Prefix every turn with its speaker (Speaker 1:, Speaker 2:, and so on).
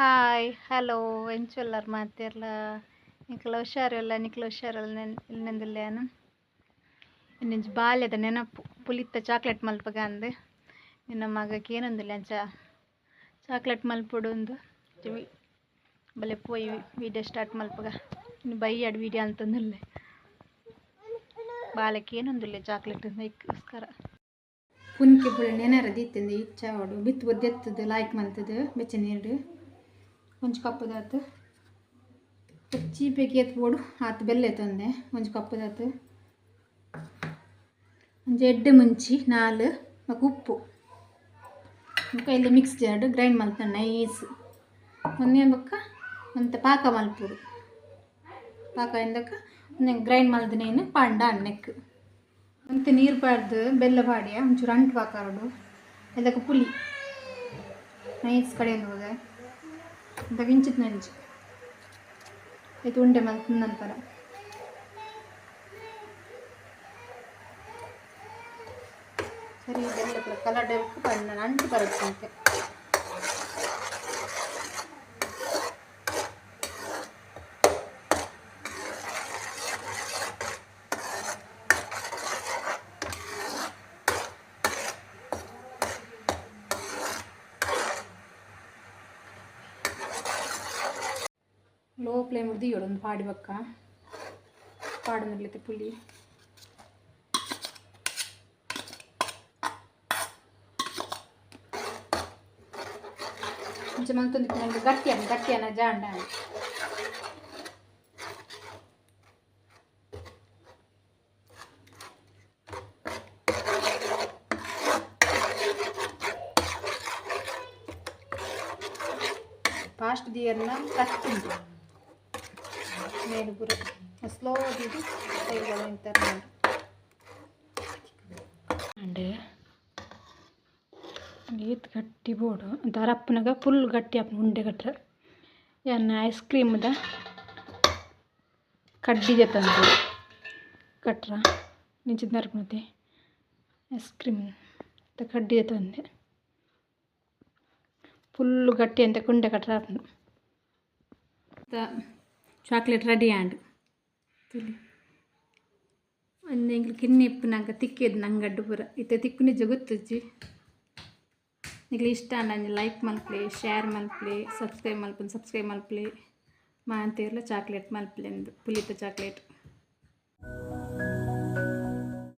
Speaker 1: Hi, hello ಎಂಚೊಲ್ಲರ್ ಮಾತಿರ್ಲ ನಿಕ್ಲ ಹುಷಾರಿಲ್ಲ, ನಿಕ್ಲ ಹುಷಾರಲ್ಲ ನೆನ್ ಇನ್ನೊಂದು ಬಾಲ್ಯದ ನೆನಪು ಪುಲಿತ್ತ ಚಾಕ್ಲೇಟ್ ಮಲ್ಪಗ ಅಂದೆ. ನಿನ್ನ ಮಗಕ್ಕೆ ಏನೊಂದಿಲ್ಲ ಅಂಚ. ಚಾಕ್ಲೇಟ್ ಮಲ್ಪುಡು ಒಂದು ವಿ- ಬಲೆ ಪೋಯಿ ವೀಡಿಯೋ ಸ್ಟಾರ್ಟ್ ಮಲ್ಪಗ. ಇನ್ನು ಬೈಯಾಡು ವೀಡಿಯೋ ಅಂತಂದಿಲ್ಲ. ಬಾಲಕ್ಕೆ ಏನೊಂದಿಲ್ಲ ಚಾಕ್ಲೇಟ್ ಇದಕ್ಕೋಸ್ಕರ
Speaker 2: ಪುನ್ಕಿ ನೆನರ ದೀತಿಂದ ಇಚ್ಚಾವಡು ಬಿತ್ತು ಬುದ್ದಿ ಲೈಕ್ ಮಂತದು, ಬೆಚ್ಚ ನೀರು ಒಂದು ಕಪ್ಪದಾತು ಬೇಕಿ ಬೆಗಿಯತ್ ಬೋಡು ಆತ ಬೆಲ್ಲ ತಂದೆ ಒಂದು ಕಪ್ಪದಾತು ಒಂದು ಎಡ್ಡೆ ಮುಂಚಿ, ನಾಲ್ ಮತ್ತು ಉಪ್ಪು. ಕೈಲಿ ಮಿಕ್ಸ್ ಜಾಡು ಗ್ರೈಂಡ್ ಮಲ್ತ ನೈಸ್ ಒಂದೇ ಬಕ್ಕ ಒಂದು ಪಾಕ ಮಲ್ಪುಡು ಪಾಕ ಎಂದಕ್ಕ ಗ್ರೈಂಡ್ ಮಲ್ದ ಪಾಂಡ ಪಂಡ ಅನ್ನಕ್ಕೆ ಮತ್ತು ನೀರು ಬಾರ್ದು ಬೆಲ್ಲ ಬಾಡಿಯ ಒಂಚೂರು ಅಂಟು ಪಾಕಾರೋಡು ಎಲ್ಲಕ್ಕೆ ಪುಲಿ. ನೈಸ್ ಕಡೆಯಲ್ಲಿ ಹೋದೆ. ಅಂತ ವಿಂಚಿತ್ ನಂಜು ಇದು ಉಂಡೆ ಮಲ್ತ ನಂತರ ಸರಿ ಬೆಲ್ಲ ಕೂಡ ಕಲರ್ ಡೇಕ್ ಬಣ್ಣ ಅಂಟು ಬರುತ್ತೆ ಲೋ ಫ್ಲೇಮ್ ಹಿಡ್ದು ಒಂದು ಪಾಡಿ ಬಕ್ಕ ಪಾಡು ನಿರ್ಲೈತೆ ಪುಲಿ కొంచెం అంతుంది ನನಗೆ ಗಟ್ಟಿ ಅನ್ನ ಗಟ್ಟಿ ಅನ್ನ ಜಾಂಡ ಫಾಸ್ಟ್ ದಿಯರ್ನ ಕಟ್ಟಿ నలుగురు స్లో ఇది చేయగలుగుతారు
Speaker 1: అండి ఈత్ గట్టి ಬೋಡು ಒಂಥರ ಅಪ್ಪನಾಗ ಫುಲ್ ಗಟ್ಟಿ ಅಪ್ಪನ ಉಂಡೆ ಕಟ್ಟರೆ ಎನ್ನ ಐಸ್ ಕ್ರೀಮ್ದ ಕಡ್ಡಿದೆ ತಂದು ಕಟ್ರ ನಿಜದ ನರಕುತ್ತೆ ಐಸ್ ಕ್ರೀಮ್ ಕಡ್ಡಿದೆ ತಂದೆ ಫುಲ್ ಗಟ್ಟಿ ಅಂತ ಕುಂಡೆ ಕಟ್ರ ಅಪ್ಪನು
Speaker 2: చాక్లెట్ రెడీ అండ్ ತುಲಿ ಒಂದು ಎಂಗ್ಲು ಕಿನ್ನೆ ಇಪ್ಪು ನಂಗೆ ತಿಕ್ಕಿದ್ದು ನಂಗೆ ಅಡ್ಡು ಪೂರ ಇತ್ತೆ ತಿಕ್ಕು ನಿಜ ಗೊತ್ತಜ್ಜಿ ನಿಗ್ಲು ಇಷ್ಟ ನಂಗೆ ಲೈಕ್ ಮಲ್ಪ್ಲೆ ಶೇರ್ ಮಲ್ಪ್ಲೆ ಸಬ್ಸ್ಕ್ರೈಬ್ ಮಲ್ಪನ್ ಸಬ್ಸ್ಕ್ರೈಬ್ ಮಲ್ಪ್ಲೆ ಮಾ ಅಂತೀರಲ್ಲ ಚಾಕ್ಲೇಟ್ ಮಲ್ಪ್ಲೆ ಅಂದು ಪುಲಿತ ಚಾಕ್ಲೇಟ್